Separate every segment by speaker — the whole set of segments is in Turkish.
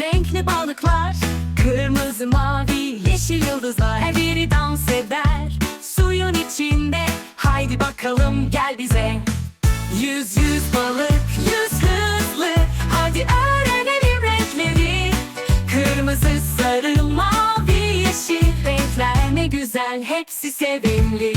Speaker 1: renkli balıklar. Kırmızı, mavi, yeşil yıldızlar. Her biri dans eder Suyun içinde. Haydi bakalım gel bize. Yüz yüz balık, yüz hızlı. Hadi öğrenelim renkleri. Kırmızı, sarı, mavi, yeşil. Renkler ne güzel, hepsi sevimli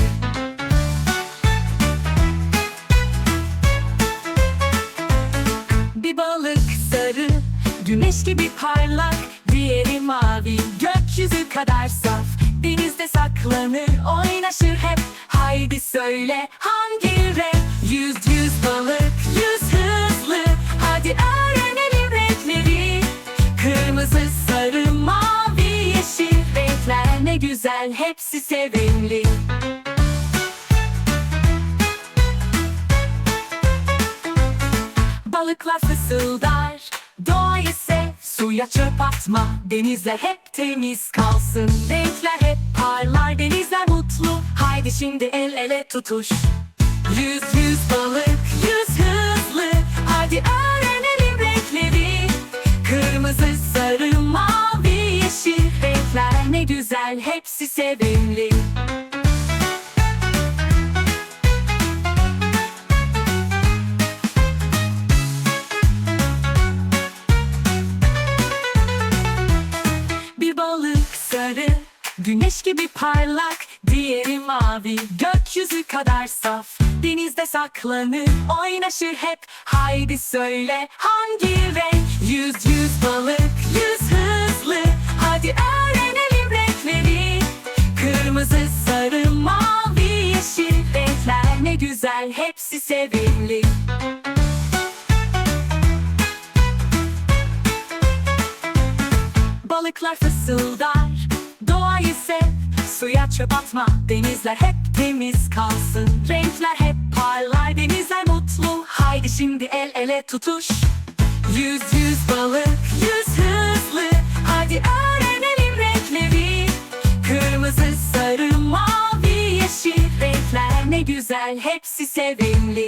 Speaker 1: güneş gibi parlak Diğeri mavi, gökyüzü kadar saf Denizde saklanır, oynaşır hep. Haydi söyle hangi renk? Yüz yüz balık, yüz hızlı. Hadi öğrenelim renkleri. Kırmızı, sarı, mavi, yeşil Renkler ne güzel, hepsi sevimli. Balıklar fısıldar Doğayı sev Suya çöp atma. Denizler hep temiz kalsın. Renkler hep parlar. Denizler mutlu. Haydi şimdi el ele tutuş. Yüz yüz balık Yüz hızlı. Hadi öğrenelim renkleri. Kırmızı, sarı, mavi, yeşil. Renkler ne güzel Hepsi sevimli sarı, güneş gibi parlak Diğeri mavi, gökyüzü kadar saf. Denizde saklanır, oynaşır hep. Haydi söyle hangi renk? Yüz yüz balık, yüz hızlı. Hadi öğrenelim renkleri. Kırmızı, sarı, mavi, yeşil Renkler. Ne güzel, hepsi sevimli. Balıklar fısıldar Suya çöp atma Denizler hep temiz kalsın. Renkler hep parlar Denizler mutlu. Haydi şimdi el ele tutuş. Yüz yüz balık Yüz hızlı. Hadi öğrenelim renkleri. Kırmızı, sarı, mavi, yeşil. Renkler ne güzel Hepsi sevimli